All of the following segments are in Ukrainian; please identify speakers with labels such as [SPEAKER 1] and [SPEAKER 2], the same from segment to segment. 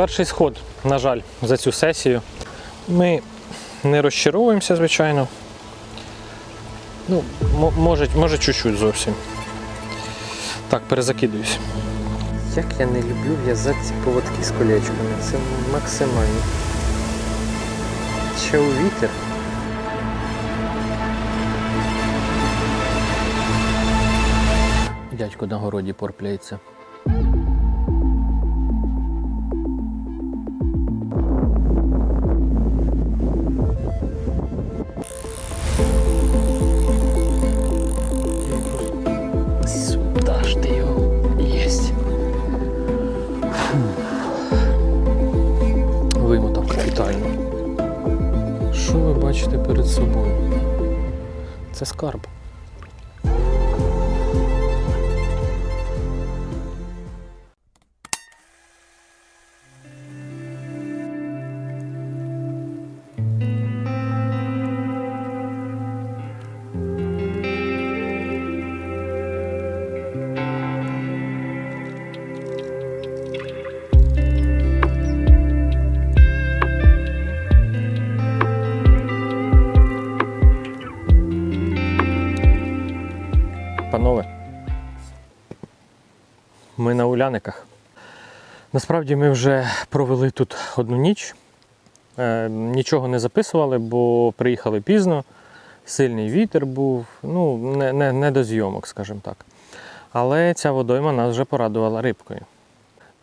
[SPEAKER 1] Перший сход, на жаль, за цю сесію. Ми не розчаровуємося, звичайно. Ну, може, може чуть-чуть зовсім. Так, перезакидуюсь. Як я не люблю в'язати ці поводки з колечками. Це максимально. Ще у вітер. Дядько на городі порпляється. Скарб. Ми. Насправді ми вже провели тут одну ніч. Нічого не записували, бо приїхали пізно, сильний вітер був, ну, не, не, не до зйомок, скажімо так. Але ця водойма нас вже порадувала рибкою.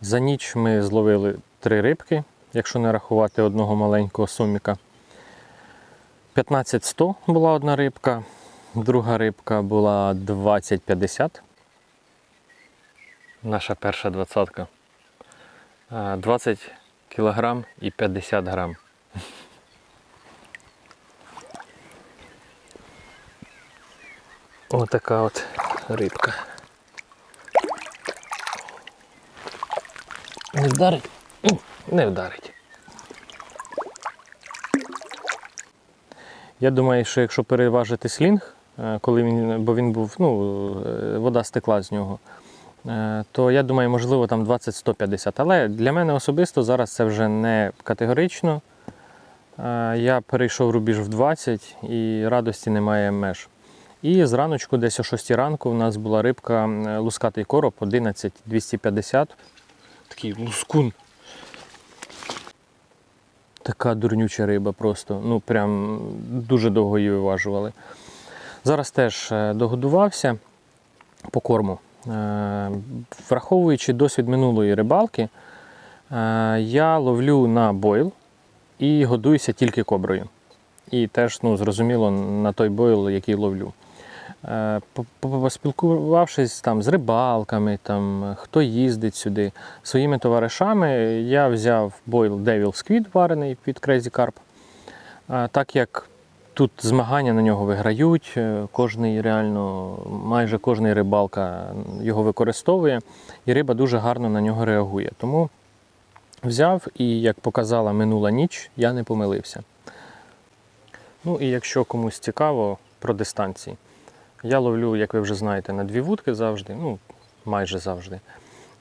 [SPEAKER 1] За ніч ми зловили три рибки, якщо не рахувати одного маленького суміка. 15-100 була одна рибка, друга рибка була 20-50. Наша перша двадцятка. Е, 20 кілограм і 50 грам. Отака от рибка. Не вдарить? Не вдарить. Я думаю, що якщо переважити слінг, е, коли він, бо він був, ну, е, вода стекла з нього, то я думаю, можливо, там 20-150. Але для мене особисто зараз це вже не категорично. Е, Я перейшов рубіж в 20 і радості немає меж. І зраночку, десь о 6 ранку, у нас була рибка е, лускатий короб 11-250. Такий лускун. Така дурнюча риба просто. Ну, прям дуже довго її виважували. Зараз теж е, догодувався по корму. Е, Враховуючи досвід минулої рибалки, е, я ловлю на бойл і годуюся тільки коброю. І теж, ну, зрозуміло, на той бойл, який ловлю. Е, по- по- Поспілкувавшись там з рибалками, там, хто їздить сюди, своїми товаришами, я взяв бойл Devil Squid варений від Crazy Carp. Так як тут змагання на нього виграють, е, кожний реально, майже кожний рибалка його використовує, і риба дуже гарно на нього реагує. Тому взяв і, як показала минула ніч, я не помилився. Ну і якщо комусь цікаво про дистанції, я ловлю, як ви вже знаєте, на дві вудки завжди, ну майже завжди.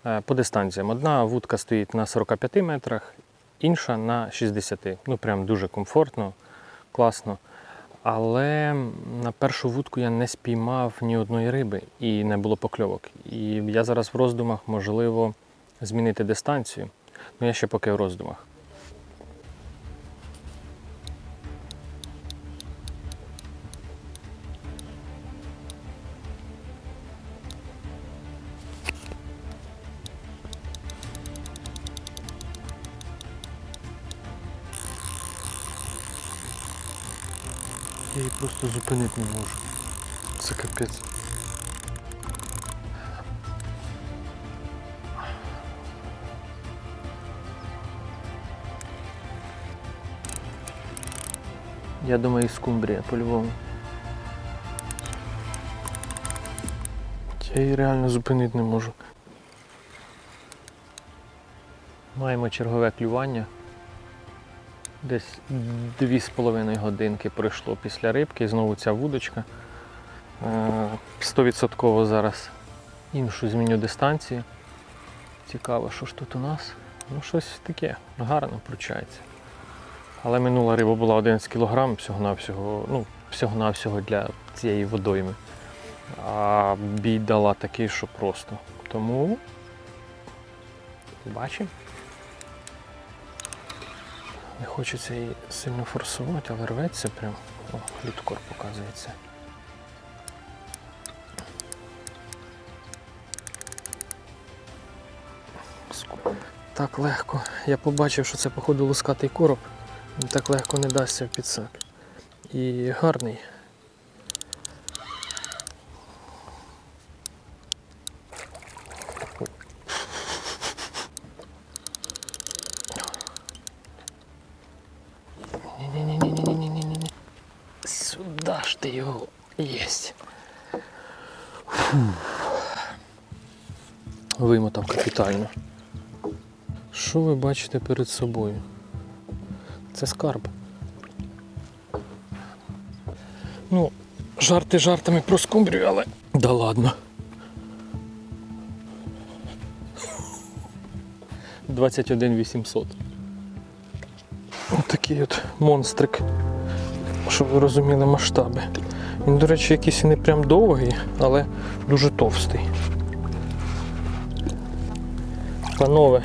[SPEAKER 1] Е, По дистанціям. Одна вудка стоїть на 45 метрах, інша на 60. Ну прям дуже комфортно, класно. Але на першу вудку я не спіймав ні одної риби і не було покльовок. І я зараз в роздумах, можливо, змінити дистанцію. Ну я ще поки в роздумах. Я її просто зупинити не можу. Це капець. Я думаю, скумбрія по-любому. Я її реально зупинити не можу. Маємо чергове клювання. Десь дві з половиною годинки пройшло після рибки, знову ця вудочка. Е, Стовідсотково зараз іншу зміню дистанцію. Цікаво, що ж тут у нас. Ну, щось таке, гарно виходить. Але минула риба була 11 кг всього-навсього, ну, всього-навсього для цієї водойми. А бій дала такий, що просто. Тому бачимо. Не хочеться її сильно форсувати, але рветься прям. О, літкор показується. Так легко. Я побачив, що це, походу, лускатий короб. Так легко не дасться в підсак. І гарний. Вимотав капітально. Що ви бачите перед собою? Це скарб. Ну, жарти жартами про скумбрію, але. Да ладно. 21 800. Ось такий от монстрик. Щоб ви розуміли масштаби. Він, до речі, якийсь і не прям довгий, але дуже товстий. Панове,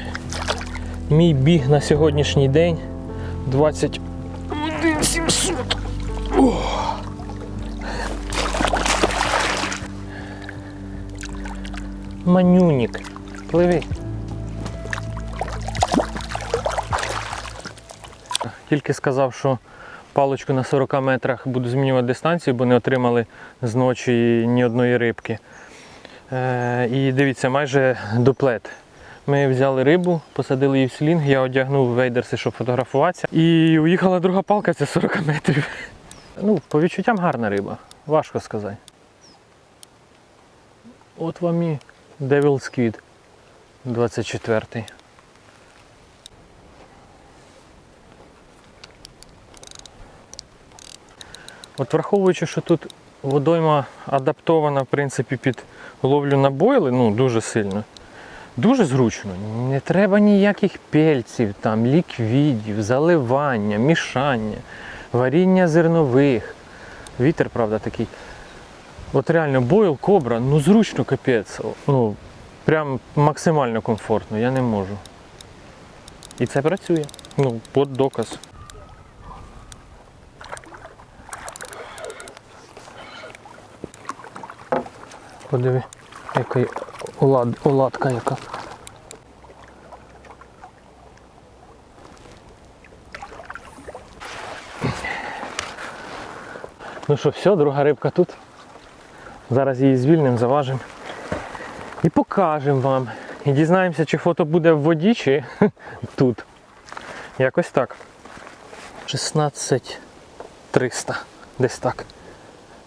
[SPEAKER 1] мій біг на сьогоднішній день 21 700. О! Манюнік. Пливи. Тільки сказав, що паличку на 40 метрах буду змінювати дистанцію, бо не отримали з ночі ні одної рибки. Е, і дивіться, майже дуплет. Ми взяли рибу, посадили її в слінг, я одягнув вейдерси, щоб фотографуватися. І уїхала друга палка, це 40 метрів. Ну, по відчуттям гарна риба, важко сказати. От вам і Devil Squid 24. От враховуючи, що тут водойма адаптована в принципі під ловлю на бойли, ну дуже сильно. Дуже зручно. Не треба ніяких пельців, там, ліквідів, заливання, мішання, варіння зернових. Вітер, правда, такий. От реально бойл, кобра, ну зручно капець. Ну, прям максимально комфортно, я не можу. І це працює. Ну, от доказ. Подиви, яка олад, оладка яка. Ну що, все, друга рибка тут. Зараз її звільнимо, заважимо. І покажемо вам. І дізнаємося, чи фото буде в воді, чи тут. Якось так. 16 300. Десь так.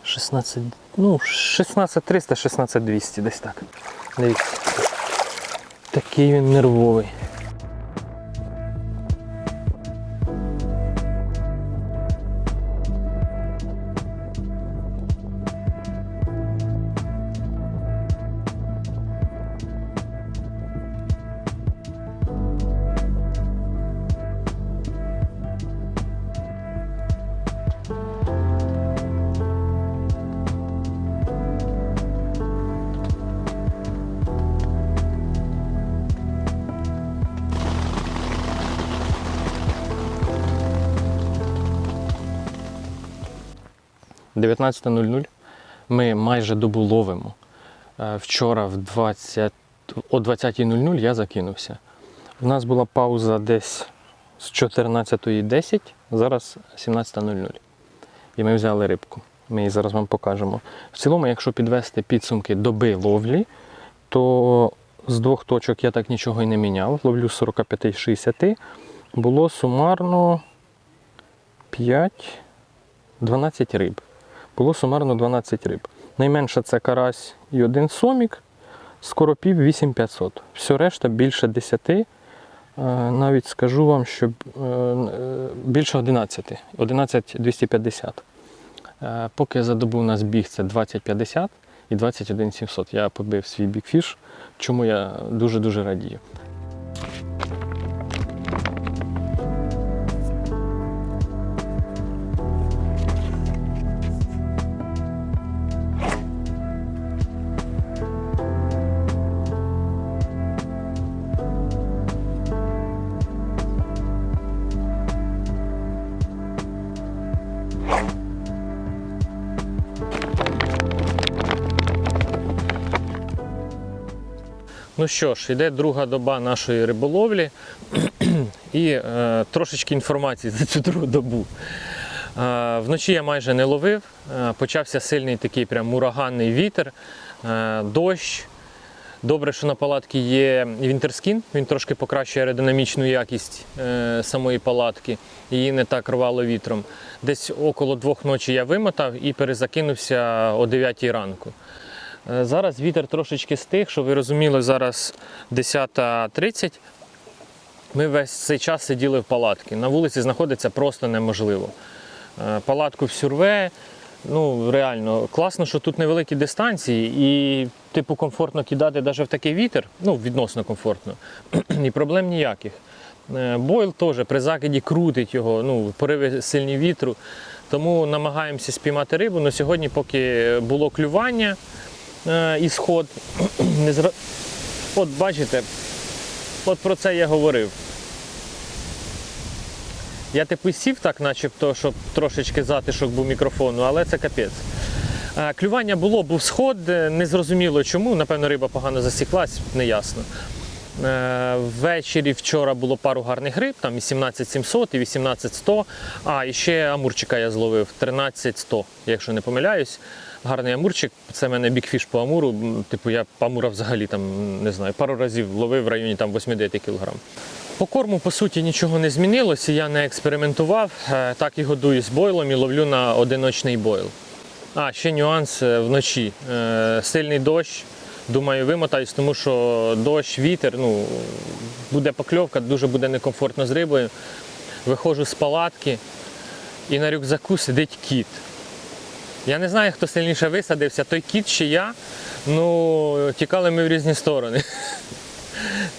[SPEAKER 1] 16, ну, 16 300, 16 200, десь так. Дивіться. Такий він нервовий. – 19.00. Ми майже добу ловимо. Е, Вчора в 20, о 20.00 я закинувся. У нас була пауза десь з 14.10, зараз 17.00. І ми взяли рибку. Ми її зараз вам покажемо. В цілому, якщо підвести підсумки доби ловлі, то з двох точок я так нічого і не міняв. Ловлю з 45-60. Було сумарно 5, 12 риб. Було сумарно 12 риб. Найменше це карась і один сомік, скоропів 8500. Все решта більше 10. Е, Навіть скажу вам, що е, е, більше 11, 11 250. Е, Поки за добу у нас біг це 2050 і 21 700. Я побив свій бікфіш, чому я дуже-дуже радію. Ну що ж, йде друга доба нашої риболовлі і е, трошечки інформації за цю другу добу. Е, вночі я майже не ловив, е, почався сильний такий прям ураганний вітер, е, дощ. Добре, що на палатці є вінтерскін, він трошки покращує аеродинамічну якість е, самої палатки, її не так рвало вітром. Десь около двох ночі я вимотав і перезакинувся о 9 ранку. Е, Зараз вітер трошечки стих, щоб ви розуміли, зараз 10.30. Ми весь цей час сиділи в палатці. На вулиці знаходиться просто неможливо. Е, Палатку всю рве. Ну, реально, класно, що тут невеликі дистанції, і типу комфортно кидати навіть в такий вітер, ну, відносно комфортно. і проблем ніяких. Е, Бойл теж при закиді крутить його, ну, пориви сильні вітру. Тому намагаємося спіймати рибу. але сьогодні, поки було клювання е, і сход, от бачите, от про це я говорив. Я типу сів так, начебто, щоб трошечки затишок був мікрофону, але це капець. Е, Клювання було, був сход, е, незрозуміло чому. Напевно, риба погано засіклась, неясно. Е, Ввечері вчора було пару гарних риб, там і 17700, і 18100. А, і ще амурчика я зловив 13100, якщо не помиляюсь. Гарний амурчик. Це в мене бікфіш по амуру. Типу я амура взагалі там не знаю, пару разів ловив в районі там 8-9 кг. По корму, по суті, нічого не змінилося, я не експериментував. Е, Так і годую з бойлом і ловлю на одиночний бойл. А, ще нюанс е, вночі. Сильний дощ. Думаю, вимотаюсь, тому що дощ, вітер, ну, буде покльовка, дуже буде некомфортно з рибою. Виходжу з палатки і на рюкзаку сидить кіт. Я не знаю, хто сильніше висадився, той кіт чи я. Ну, тікали ми в різні сторони.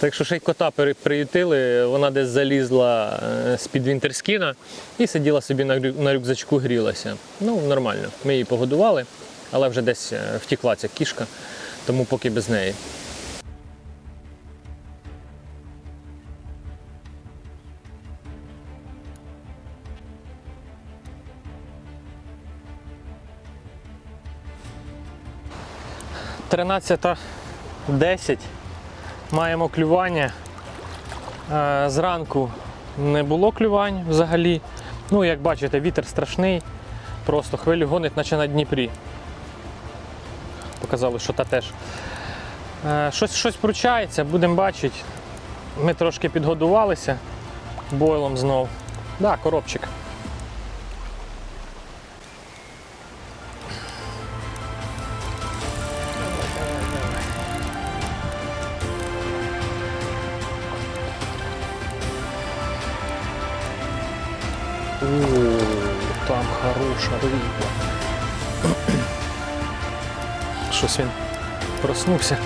[SPEAKER 1] Так що ще й кота приютили, вона десь залізла е, з-під вінтерскіна і сиділа собі на рюкзачку, грілася. Ну, нормально. Ми її погодували, але вже десь е, втікла ця кішка, тому поки без неї. Тринадцята десять. Маємо клювання. Е, Зранку не було клювань взагалі. Ну, як бачите, вітер страшний, просто хвилю гонить, наче на Дніпрі. Показали, що та теж. Е, Щось, щось пручається, будемо бачити. Ми трошки підгодувалися бойлом знов. Да, коробчик. Щось він проснувся.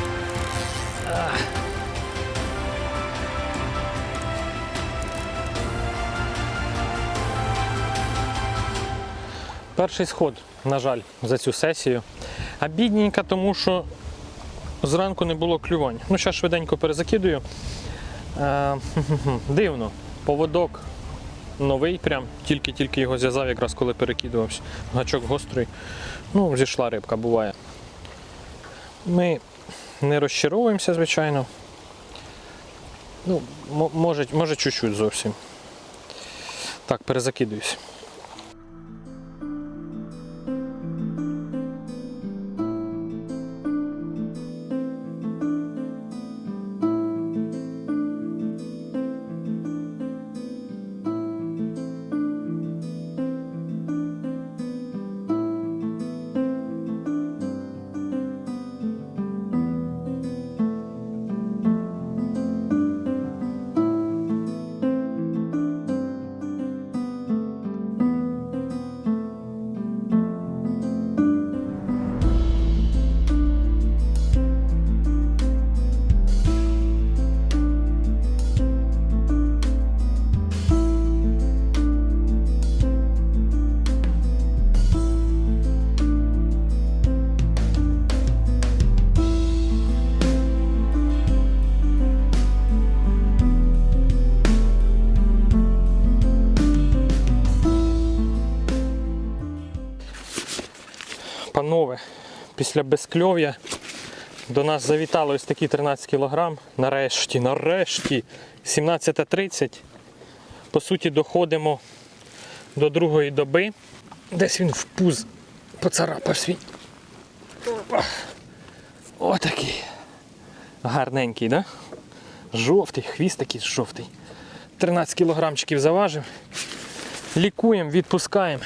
[SPEAKER 1] Перший сход, на жаль, за цю сесію. А бідненька, тому що зранку не було клювань. Ну, зараз швиденько перезакидую. Е, Дивно, поводок новий, прям тільки-тільки його зв'язав, якраз коли перекидувався. Гачок гострий. Ну, зійшла рибка, буває. Ми не розчаровуємося, звичайно. Ну, може, чуть-чуть зовсім. Так, перезакидуюсь. Після безкльов'я До нас завітали ось такі 13 кг. Нарешті, нарешті, 17.30. По суті, доходимо до другої доби. Десь він в пуз поцарапав свій. Отакий. Гарненький, да? Жовтий, хвіст такий жовтий. 13 кілограмчиків заважив. Лікуємо, відпускаємо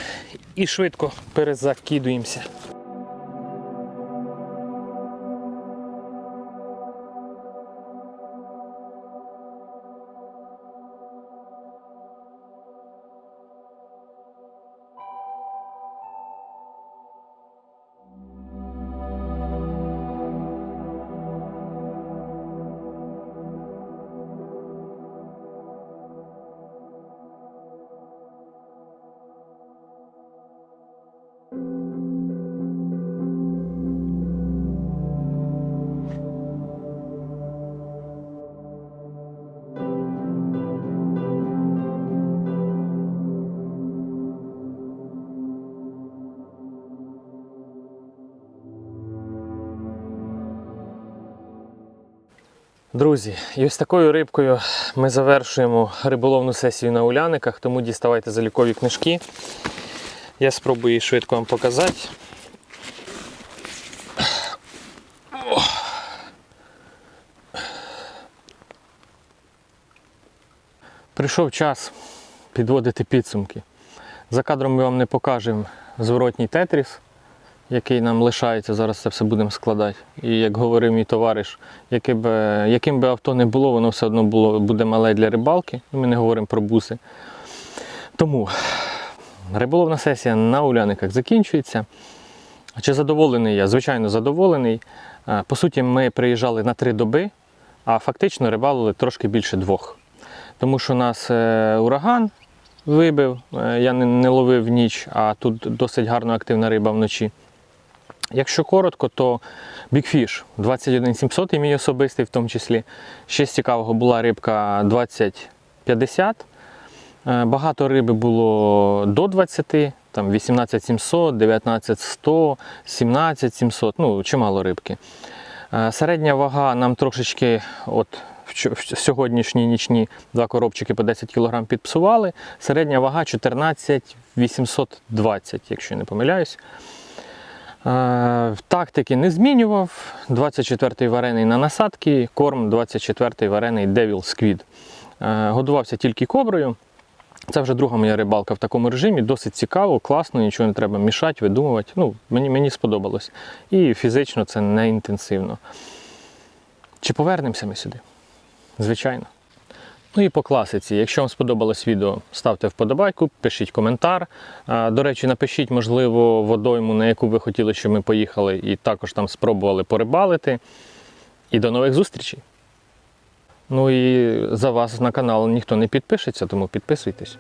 [SPEAKER 1] і швидко перезакидуємося. Друзі, і ось такою рибкою ми завершуємо риболовну сесію на уляниках, тому діставайте залікові книжки. Я спробую її швидко вам показати. Прийшов час підводити підсумки. За кадром ми вам не покажемо зворотній тетріс, який нам лишається. Зараз це все будемо складати. І як говорив мій товариш, яке б, яким би авто не було, воно все одно було, буде мале для рибалки. Ми не говоримо про буси. Тому риболовна сесія на уляниках закінчується. Чи задоволений я? Звичайно, задоволений. По суті, ми приїжджали на три доби, а фактично рибалили трошки більше двох. Тому що нас е, ураган вибив, е, я не, ловив ніч, а тут досить гарно активна риба вночі. Якщо коротко, то Big Fish 21700 і мій особистий в тому числі. Ще з цікавого була рибка 2050. Е, Багато риби було до 20, там 18700, 19100, 17700, ну чимало рибки. Е, Середня вага нам трошечки от в сьогоднішні нічні два коробчики по 10 кг підпсували. Середня вага 14 820, якщо я не помиляюсь. Е, Тактики не змінював. 24-й варений на насадки, корм 24-й варений Devil Squid. Е, Годувався тільки коброю. Це вже друга моя рибалка в такому режимі. Досить цікаво, класно, нічого не треба мішати, видумувати. Ну, мені, мені сподобалось. І фізично це не інтенсивно. Чи повернемося ми сюди? Звичайно. Ну і по класиці. Якщо вам сподобалось відео, ставте вподобайку, пишіть коментар. До речі, напишіть, можливо, водойму, на яку ви хотіли, щоб ми поїхали, і також там спробували порибалити. І до нових зустрічей. Ну і за вас на канал ніхто не підпишеться, тому підписуйтесь.